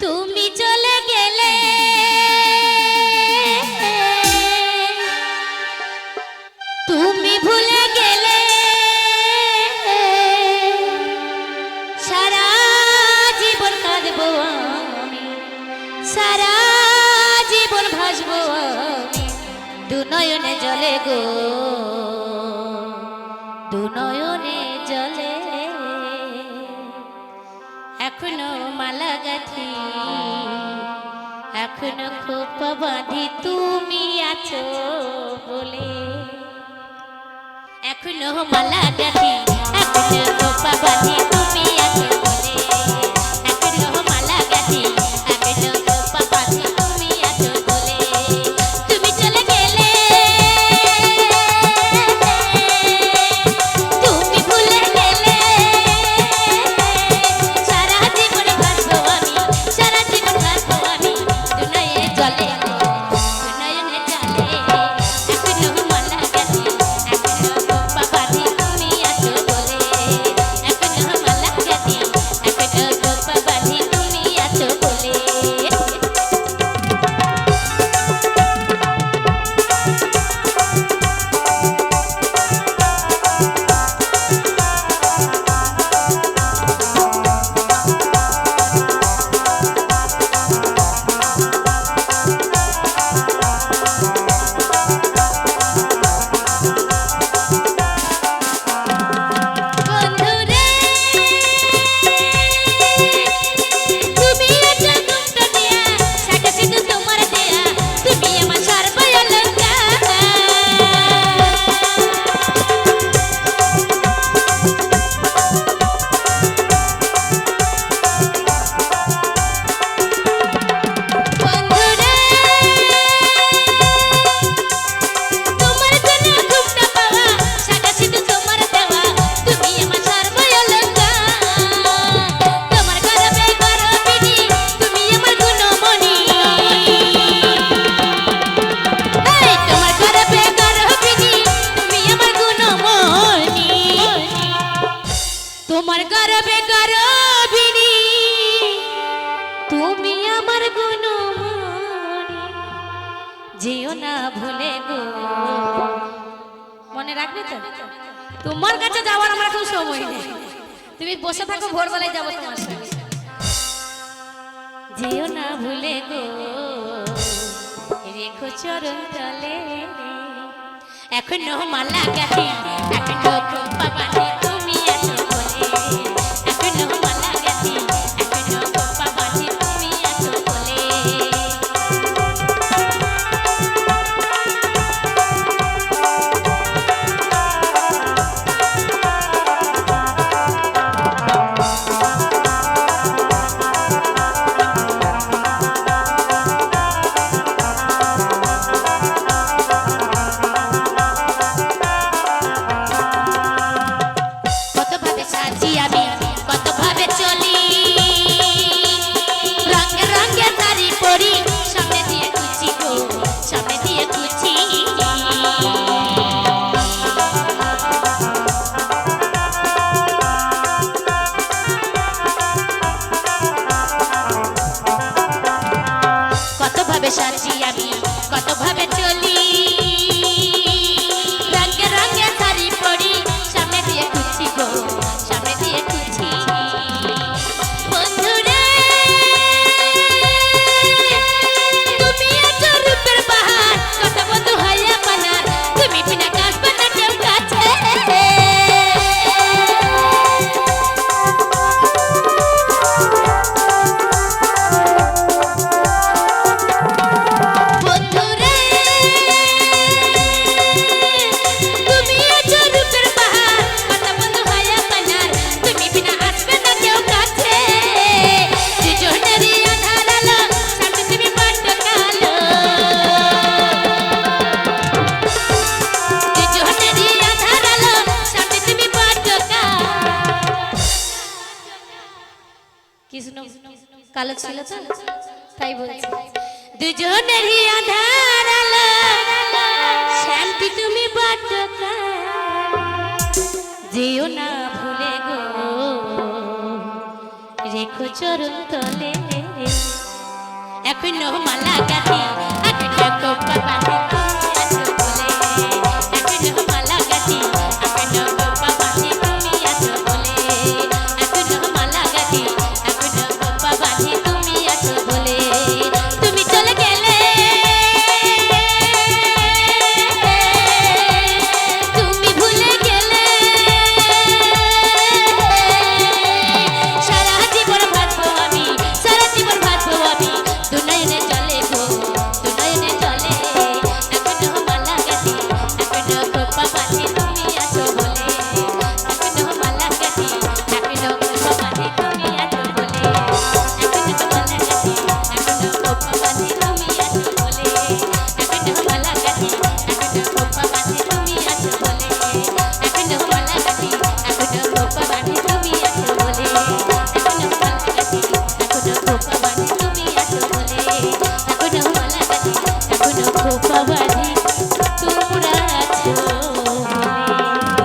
তুমি চলে গেলে। তুমি ভুলে গেলে। সারা জীবন কাঁদবো আমি। সারা জীবন ভাসবো আমি। দু নয়নে জলে গো। দু নয়নে জলে এখনও মালা গাথি। এখনও খোপ বাঁধি, তুমি আছো বলে। এখনও মালা গাথি এখনও খোপা বাঁধি তুমি আমার গুণমণি। যেও না ভুলে গো। মনে রাখবে তো? তোমার কাছে যাওয়ার আমার এখন সময় নেই। তুমি বসে থাকো, ভোরবেলায় যাব তোমার সঙ্গে যেও না ভুলে গো। রেখো চরণ তলে। এখনও মালা গাথি কৃষ্ণ কালো ছিল তো? তাই বলছি। দুজনেরই আধার আলো শান্তি তুমি বড্ড যেও না ভুলে গো। রেখো চরণ তলে। এখনও মালা গাছি এখনও কোপা